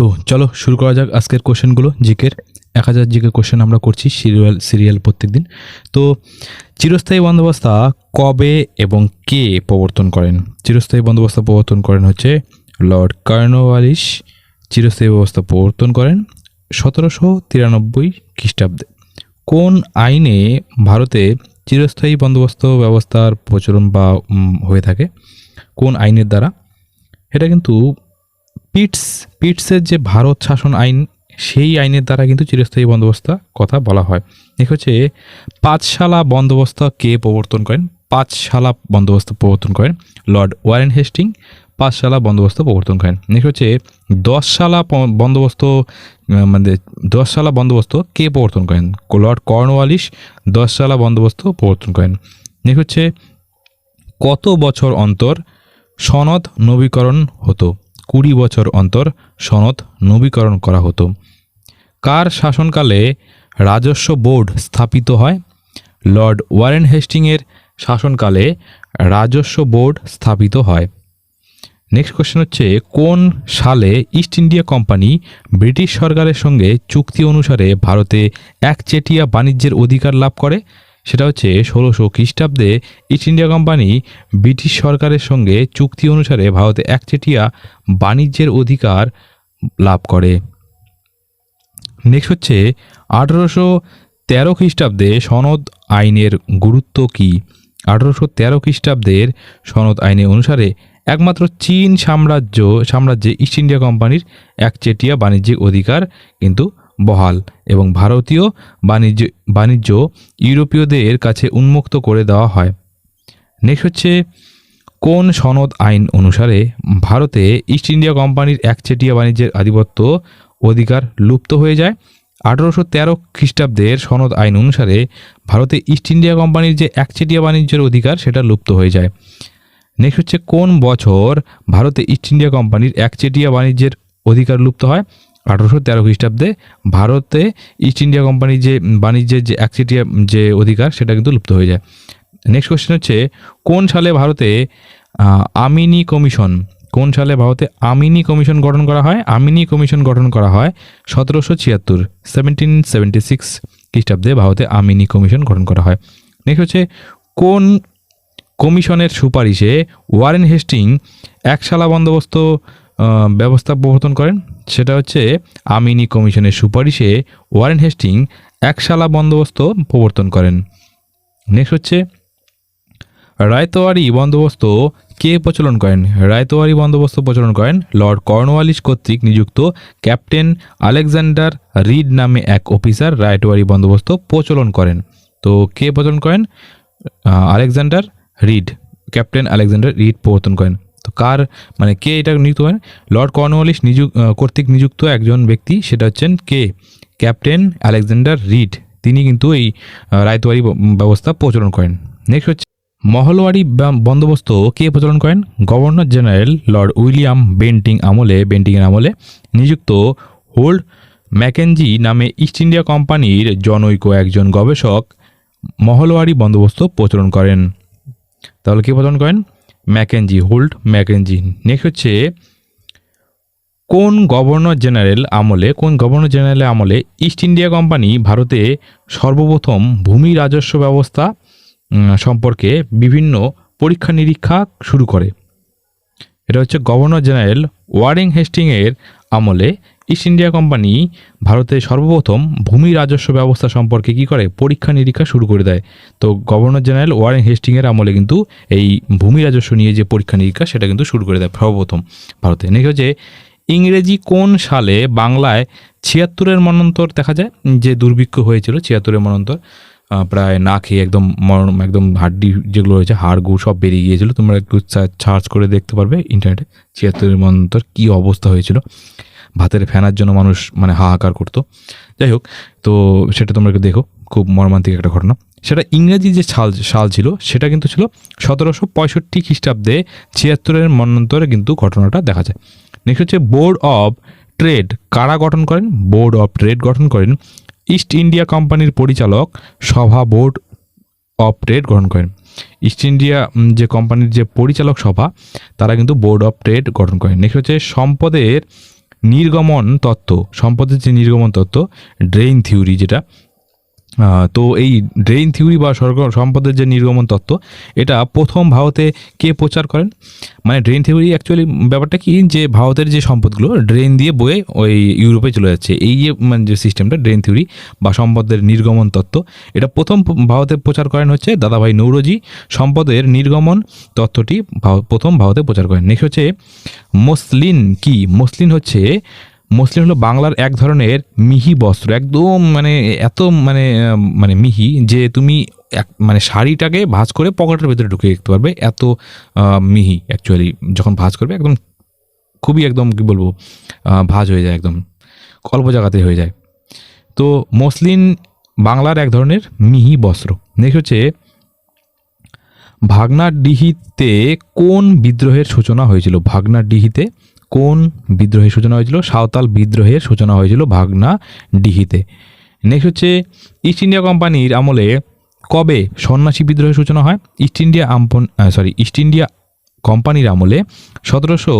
তো চলো শুরু করা যাক আজকের কোশ্চেনগুলো, জিকের। এক হাজার জিকে কোশ্চেন আমরা করছি সিরিয়াল সিরিয়াল প্রত্যেক দিন তো চিরস্থায়ী বন্দোবস্তা কবে এবং কে প্রবর্তন করেন? চিরস্থায়ী বন্দোবস্তা প্রবর্তন করেন হচ্ছে লর্ড কর্নওয়ালিস চিরস্থায়ী ব্যবস্থা প্রবর্তন করেন সতেরোশো তিরানব্বই খ্রিস্টাব্দে। কোন আইনে ভারতে চিরস্থায়ী বন্দোবস্ত ব্যবস্থার প্রচলন বা হয়ে থাকে? কোন আইনের দ্বারা? এটা কিন্তু পিটস, পিটসের যে ভারত শাসন আইন, সেই আইনের দ্বারা কিন্তু চিরস্থায়ী বন্দোবস্তা কথা বলা হয়। দেখো হচ্ছে পাঁচশালা বন্দোবস্ত কে প্রবর্তন করেন? পাঁচশালা বন্দোবস্ত প্রবর্তন করেন লর্ড ওয়ারেন হেস্টিং পাঁচশালা বন্দোবস্ত প্রবর্তন করেন। দেখো হচ্ছে, দশশালা বন্দোবস্ত মানে দশশালা বন্দোবস্ত কে প্রবর্তন করেন? লর্ড কর্নওয়ালিস দশশালা বন্দোবস্ত প্রবর্তন করেন। দেখো হচ্ছে, কত বছর অন্তর সনদ নবীকরণ হতো? কুড়ি বছর অন্তর সনদ নবীকরণ করা হতো। কার শাসনকালে রাজস্ব বোর্ড স্থাপিত হয়? লর্ড ওয়ারেন হেস্টিংয়ের শাসনকালে রাজস্ব বোর্ড স্থাপিত হয়। নেক্সট কোশ্চেন হচ্ছে, কোন সালে ইস্ট ইন্ডিয়া কোম্পানি ব্রিটিশ সরকারের সঙ্গে চুক্তি অনুসারে ভারতে একচেটিয়া বাণিজ্যের অধিকার লাভ করে? সেটা হচ্ছে ষোলোশো খ্রিস্টাব্দে ইস্ট ইন্ডিয়া কোম্পানি ব্রিটিশ সরকারের সঙ্গে চুক্তি অনুসারে ভারতে একচেটিয়া বাণিজ্যের অধিকার লাভ করে। নেক্সট হচ্ছে আঠারোশো তেরো খ্রিস্টাব্দে সনদ আইনের গুরুত্ব কি? আঠারোশো তেরো খ্রিস্টাব্দের সনদ আইনে অনুসারে একমাত্র চীন সাম্রাজ্য, সাম্রাজ্যে ইস্ট ইন্ডিয়া কোম্পানির একচেটিয়া বাণিজ্যিক অধিকার কিন্তু বহাল এবং ভারতীয় বাণিজ্য বাণিজ্য ইউরোপীয়দের কাছে উন্মুক্ত করে দেওয়া হয়। নেক্সট হচ্ছে, কোন সনদ আইন অনুসারে ভারতে ইস্ট ইন্ডিয়া কোম্পানির একচেটিয়া বাণিজ্যের আধিপত্য অধিকার লুপ্ত হয়ে যায়। আঠারোশো তেরো খ্রিস্টাব্দের সনদ আইন অনুসারে ভারতে ইস্ট ইন্ডিয়া কোম্পানির যে একচেটিয়া বাণিজ্যের অধিকার, সেটা লুপ্ত হয়ে যায়। নেক্সট হচ্ছে, কোন বছর ভারতে ইস্ট ইন্ডিয়া কোম্পানির একচেটিয়া বাণিজ্যের অধিকার লুপ্ত হয়? আঠারোশো তেরো খ্রিস্টাব্দে ভারতে ইস্ট ইন্ডিয়া কোম্পানির যে বাণিজ্যের যে একচেটিয়া যে অধিকার, সেটা কিন্তু লুপ্ত হয়ে যায়। নেক্সট কোয়েশ্চেন হচ্ছে, কোন সালে ভারতে আমিনি কমিশন, কোন সালে ভারতে আমিনি কমিশন গঠন করা হয়? আমিনি কমিশন গঠন করা হয় সতেরোশো ছিয়াত্তর সেভেন্টিন সেভেন্টি সিক্স খ্রিস্টাব্দে ভারতে আমিনি কমিশন গঠন করা হয়। নেক্সট হচ্ছে, কোন কমিশনের সুপারিশে ওয়ারেন হেস্টিং একশালা বন্দোবস্ত ব্যবস্থা প্রবর্তন করেন? সেটা হচ্ছে আমিনি কমিশনের সুপারিশে ওয়ারেন হেস্টিং একশালা বন্দোবস্ত প্রবর্তন করেন। নেক্সট হচ্ছে রায়তোয়ারি বন্দোবস্ত কে প্রচলন করেন? রায়তোয়ারি বন্দোবস্ত প্রচলন করেন লর্ড কর্নওয়ালিস কর্তৃক নিযুক্ত ক্যাপ্টেন আলেকজান্ডার রিড নামে এক অফিসার রায়তোয়ারি বন্দোবস্ত প্রচলন করেন। তো কে প্রচলন করেন? Alexander Read, captain Alexander Read প্রবর্তন করেন। তো কার মানে কে এটা নিযুক্ত করেন লর্ড কর্নওয়ালিস নিযুক্ত কর্তৃক নিযুক্ত একজন ব্যক্তি, সেটা হচ্ছেন কে? Captain Alexander read. তিনি কিন্তু এই রায়তোয়ারি ব্যবস্থা প্রচলন করেন। নেক্সট হচ্ছে, মহলওয়ারি বন্দোবস্ত কে প্রচলন করেন? Governor general Lord William Bentinck আমলে, বেন্টিংয়ের আমলে নিযুক্ত হোল্ড ম্যাকেনজি নামে ইস্ট ইন্ডিয়া কোম্পানির জনৈক একজন গবেষক মহলওয়ারি বন্দোবস্ত প্রচলন করেন। তাহলে কে প্রচলন করেন? ম্যাকেনজি হোল্ড ম্যাকেনজি নেক্সট হচ্ছে, কোন গভর্নর জেনারেল আমলে, কোন গভর্নর জেনারেলের আমলে ইস্ট ইন্ডিয়া কোম্পানি ভারতে সর্বপ্রথম ভূমি রাজস্ব ব্যবস্থা সম্পর্কে বিভিন্ন পরীক্ষা নিরীক্ষা শুরু করে? এটা হচ্ছে গভর্নর জেনারেল ওয়ারিং হেস্টিংয়ের আমলে ইস্ট ইন্ডিয়া কোম্পানি ভারতে সর্বপ্রথম ভূমি রাজস্ব ব্যবস্থা সম্পর্কে কি করে? পরীক্ষা নিরীক্ষা শুরু করে দেয়। তো গভর্নর জেনারেল ওয়ারেন হেস্টিংয়ের আমলে কিন্তু এই ভূমি রাজস্ব নিয়ে যে পরীক্ষা নিরীক্ষা, সেটা কিন্তু শুরু করে দেয় সর্বপ্রথম ভারতে। নেক্সট হচ্ছে, ইংরেজি কোন সালে বাংলায় ছিয়াত্তরের মনন্তর দেখা যায়? যে দুর্ভিক্ষ হয়েছিল ছিয়াত্তরের মনন্তর প্রায় না খেয়ে একদম মরণ, একদম হাড্ডি যেগুলো রয়েছে, হাড় গুড় সব বেরিয়ে গিয়েছিল। তোমরা একটু সার্চ করে দেখতে পারবে ইন্টারনেটে ছিয়াত্তরের মনন্তর কী অবস্থা হয়েছিল। ভাতের ফেনার জন্য মানুষ মানে হাহাকার করতো। যাই হোক, তো সেটা তোমরা একটু দেখো, খুব মর্মান্তিক একটা ঘটনা। সেটা ইংরেজি যে সাল সাল ছিল, সেটা কিন্তু ছিল সতেরোশো পঁয়ষট্টি খ্রিস্টাব্দে ছিয়াত্তরের মন্বন্তরে কিন্তু ঘটনাটা দেখা যায়। নেক্সট হচ্ছে বোর্ড অফ ট্রেড কারা গঠন করেন? বোর্ড অফ ট্রেড গঠন করেন। ইস্ট ইন্ডিয়া কোম্পানির পরিচালক সভা বোর্ড অফ ট্রেড গঠন করেন। ইস্ট ইন্ডিয়া যে কোম্পানির যে পরিচালক সভা, তারা কিন্তু বোর্ড অফ ট্রেড গঠন করেন। নেক্সট হচ্ছে সম্পদের নির্গমন তত্ত্ব। সম্পদের যে নির্গমন তত্ত্ব ড্রেইন থিওরি যেটা তো এই ড্রেইন থিওরি বা সম্পদের যে নির্গমন তত্ত্ব, এটা প্রথম ভারতে কে প্রচার করেন? মানে ড্রেন থিওরি অ্যাকচুয়ালি ব্যাপারটা কি? যে ভারতের যে সম্পদগুলো ড্রেন দিয়ে বয়ে ওই ইউরোপে চলে যাচ্ছে। এই যে মানে যে সিস্টেমটা ড্রেন থিওরি বা সম্পদের নির্গমন তত্ত্ব, এটা প্রথম ভারতে প্রচার করেন হচ্ছে দাদাভাই নৌরজি। সম্পদের নির্গমন তত্ত্বটি প্রথম ভারতে প্রচার করেন। নেক্সট হচ্ছে মসলিন কি? মসলিন হচ্ছে মসলিন হলো বাংলার এক ধরনের মিহি বস্ত্র, একদম মানে এত মানে মানে মিহি যে তুমি এক মানে শাড়িটাকে ভাঁজ করে পকেটের ভেতরে ঢুকে রাখতে পারবে এত মিহি অ্যাকচুয়ালি যখন ভাঁজ করবে একদম খুবই একদম কি বলব ভাঁজ হয়ে যায় একদম, অল্প জায়গাতে হয়ে যায়। তো মসলিন বাংলার এক ধরনের মিহি বস্ত্র। নেক্সট হচ্ছে ভাগনার ডিহিতে কোন বিদ্রোহের সূচনা হয়েছিল? ভাগনার ডিহিতে কোন বিদ্রোহের সূচনা হয়েছিল? সাঁওতাল বিদ্রোহের সূচনা হয়েছিল ভাগনা ডিহিতে। নেক্সট হচ্ছে ইস্ট ইন্ডিয়া কোম্পানির আমলে কবে সন্ন্যাসী বিদ্রোহের সূচনা হয়? ইস্ট ইন্ডিয়া আম্পন সরি ইস্ট ইন্ডিয়া কোম্পানির আমলে সতেরোশো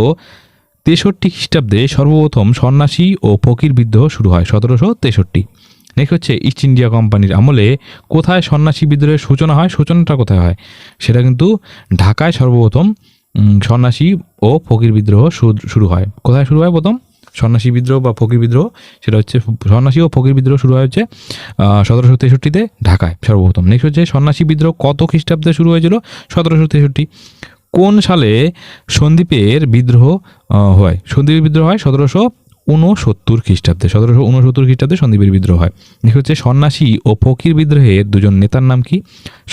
তেষট্টি খ্রিস্টাব্দে সর্বপ্রথম সন্ন্যাসী ও ফকির বিদ্রোহ শুরু হয়, সতেরোশো তেষট্টি। নেক্সট হচ্ছে ইস্ট ইন্ডিয়া কোম্পানির আমলে কোথায় সন্ন্যাসী বিদ্রোহের সূচনা হয়? সূচনাটা কোথায় হয়? সেটা কিন্তু ঢাকায় সর্বপ্রথম সন্ন্যাসী ও ফকির বিদ্রোহ শুরু হয়। কোথায় শুরু হয় প্রথম? সন্ন্যাসী বিদ্রোহ বা ফকির বিদ্রোহ, সেটা হচ্ছে সন্ন্যাসী ও ফকির বিদ্রোহ শুরু হয় হচ্ছে সতেরোশো তেষট্টিতে ঢাকায় সর্বপ্রথম। নেক্সট হচ্ছে সন্ন্যাসী বিদ্রোহ কত খ্রিস্টাব্দে শুরু হয়েছিল? সতেরোশো তেষট্টি। কোন সালে সন্দীপের বিদ্রোহ হয়? সন্দীপের বিদ্রোহ হয় সতেরোশো ঊনসত্তর খ্রিস্টাব্দে, সতেরোশো ঊনসত্তর খ্রিস্টাব্দে সন্দীপের বিদ্রোহ হয়। নেক্সট হচ্ছে সন্ন্যাসী ও ফকির বিদ্রোহের দুজন নেতার নাম কি?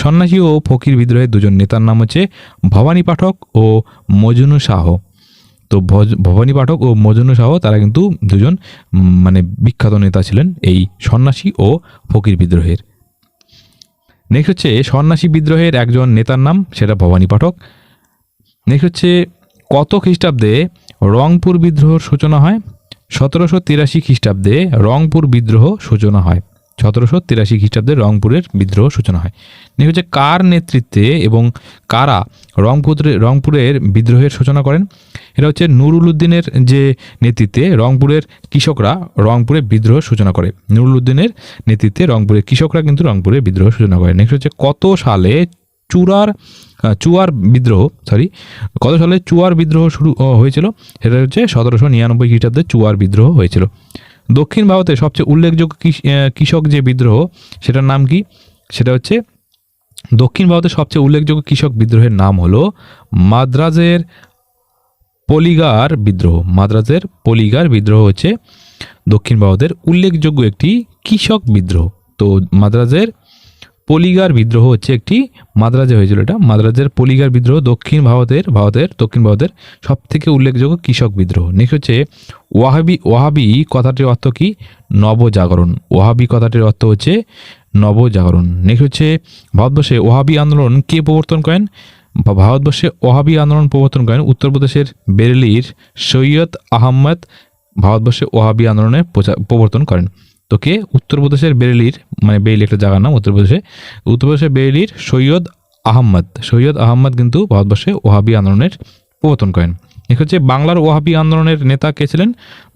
সন্ন্যাসী ও ফকির বিদ্রোহের দুজন নেতার নাম হচ্ছে ভবানী পাঠক ও মজনু শাহ। তো ভবানী পাঠক ও মজনু শাহ, তারা কিন্তু দুজন মানে বিখ্যাত নেতা ছিলেন এই সন্ন্যাসী ও ফকির বিদ্রোহের। নেক্সট হচ্ছে সন্ন্যাসী বিদ্রোহের একজন নেতার নাম, সেটা ভবানী পাঠক। নেক্সট হচ্ছে কত খ্রিস্টাব্দে রংপুর বিদ্রোহর সূচনা হয়? সতেরোশো তিরাশি খ্রিস্টাব্দে রংপুর বিদ্রোহ সূচনা হয়। সতেরোশো তিরাশি খ্রিস্টাব্দে রংপুরের বিদ্রোহ সূচনা হয়। হচ্ছে কার নেতৃত্বে এবং কারা রংপুরের রংপুরের বিদ্রোহের সূচনা করেন? এটা হচ্ছে নুরুল উদ্দিনের যে নেতৃত্বে রংপুরের কৃষকরা রংপুরে বিদ্রোহ সূচনা করে। নুরুল উদ্দিনের নেতৃত্বে রংপুরের কৃষকরা কিন্তু রংপুরে বিদ্রোহ সূচনা করে। নেক্সট হচ্ছে কত সালে চূড়ার চুয়ার বিদ্রোহ সরি কত সালে চুয়ার বিদ্রোহ শুরু হয়েছিল? সেটা হচ্ছে সতেরোশো নিরানব্বই খ্রিস্টাব্দে চুয়ার বিদ্রোহ হয়েছিল। দক্ষিণ ভারতে সবচেয়ে উল্লেখযোগ্য কৃষ- কৃষক যে বিদ্রোহ, সেটার নাম কি? সেটা হচ্ছে দক্ষিণ ভারতের সবচেয়ে উল্লেখযোগ্য কৃষক বিদ্রোহের নাম হলো মাদ্রাজের পলিগার বিদ্রোহ। মাদ্রাজের পলিগার বিদ্রোহ হচ্ছে দক্ষিণ ভারতের উল্লেখযোগ্য একটি কৃষক বিদ্রোহ। তো মাদ্রাজের পলিগার বিদ্রোহ হচ্ছে একটি মাদ্রাজে হয়েছিল এটা। মাদ্রাজের পলিগার বিদ্রোহ দক্ষিণ ভারতের ভারতের, দক্ষিণ ভারতের সব থেকে উল্লেখযোগ্য কৃষক বিদ্রোহ। নেক্সট হচ্ছে ওয়াহাবি ওয়াহাবি কথাটির অর্থ কি? নবজাগরণ। ওয়াহাবি কথাটির অর্থ হচ্ছে নবজাগরণ। নেক্সট হচ্ছে ভারতবর্ষে ওয়াহাবি আন্দোলন কে প্রবর্তন করেন? ভারতবর্ষে ওয়াহাবি আন্দোলন প্রবর্তন করেন উত্তরপ্রদেশের বেরেলির সৈয়দ আহমদ ভারতবর্ষে ওয়াহাবি আন্দোলনের প্রচা- প্রবর্তন করেন। তো কে উত্তরপ্রদেশের বেরেলির মানে বেরেলি একটা জায়গার নাম উত্তরপ্রদেশে, উত্তরপ্রদেশের বেরেলির সৈয়দ আহমদ সৈয়দ আহমদ কিন্তু ভারতবর্ষে ওহাবি আন্দোলনের প্রবর্তন করেন। এক হচ্ছে বাংলার ওয়াহাবি আন্দোলনের নেতা কে ছিলেন?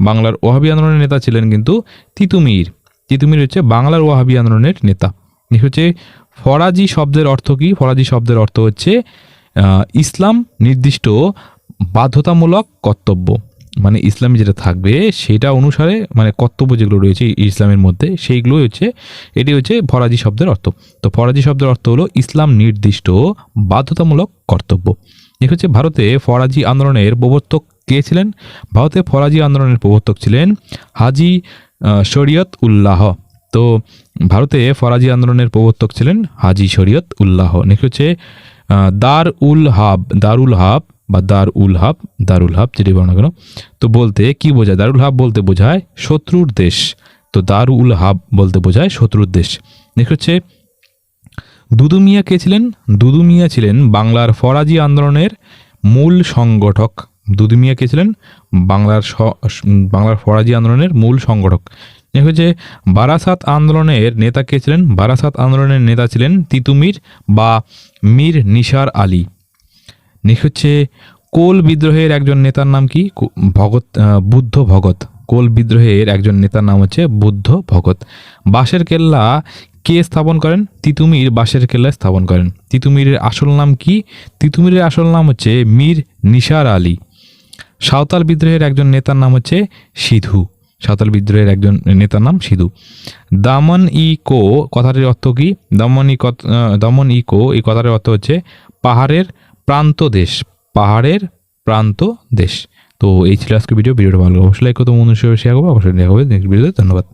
বাংলার ওয়াহাবি আন্দোলনের নেতা ছিলেন কিন্তু তিতুমির। তিতুমির হচ্ছে বাংলার ওয়াহাবি আন্দোলনের নেতা। এক হচ্ছে ফরাজি শব্দের অর্থ কি? ফরাজি শব্দের অর্থ হচ্ছে ইসলাম নির্দিষ্ট বাধ্যতামূলক কর্তব্য। মানে ইসলামে যেটা থাকবে, সেটা অনুসারে মানে কর্তব্য যেগুলো রয়েছে ইসলামের মধ্যে, সেইগুলোই হচ্ছে, এটি হচ্ছে ফরাজি শব্দের অর্থ। তো ফরাজি শব্দের অর্থ হলো ইসলাম নির্দিষ্ট, বাধ্যতামূলক কর্তব্য। এক হচ্ছে ভারতে ফরাজি আন্দোলনের প্রবর্তক কে ছিলেন? ভারতে ফরাজি আন্দোলনের প্রবর্তক ছিলেন হাজি শরিয়ত উল্লাহ তো ভারতে ফরাজি আন্দোলনের প্রবর্তক ছিলেন হাজি শরিয়ত উল্লাহ নেক্সট হচ্ছে দার উল হাব, দারুল হাব বা দার উল হাব, দারুল হাব যেটি বলো না কেন তো বলতে কি বোঝায়? দারুল হাব বলতে বোঝায় শত্রুর দেশ। তো দার উল হাব বলতে বোঝায় শত্রুর দেশ। নেক্সট হচ্ছে দুদু মিয়া কে ছিলেন? দুদু মিয়া ছিলেন বাংলার ফরাজি আন্দোলনের মূল সংগঠক। দুদু মিয়া কে ছিলেন? বাংলার বাংলার ফরাজি আন্দোলনের মূল সংগঠক। নেক্সট হচ্ছে, বারাসাত আন্দোলনের নেতা কে ছিলেন? বারাসাত আন্দোলনের নেতা ছিলেন তিতুমির বা মীর নিসার আলী। নেক্সট হচ্ছে কোল বিদ্রোহের একজন নেতার নাম কি? ভগত বুদ্ধ ভগত কোল বিদ্রোহের একজন নেতার নাম হচ্ছে বুদ্ধ ভগত বাঁশের কেল্লা কে স্থাপন করেন? তিতুমির বাঁশের কেল্লা স্থাপন করেন। তিতুমিরের আসল নাম কি? তিতুমিরের আসল নাম হচ্ছে মীর নিসার আলী। সাঁওতাল বিদ্রোহের একজন নেতার নাম হচ্ছে সিধু। সাঁওতাল বিদ্রোহের একজন নেতার নাম সিধু। দামন ই কো কথাটির অর্থ কি? দমন ই দমন ই কো, এই কথাটির অর্থ হচ্ছে পাহাড়ের প্রান্ত দেশ, পাহাড়ের প্রান্ত দেশ। তো এই ছিল আজকে ভিডিও। ভিডিওটা ভালো অবশ্যই লাইক করতো মনুষ্য শেয়ার করব অবশ্যই দেখা হবে নেক্সট ভিডিওতে ধন্যবাদ।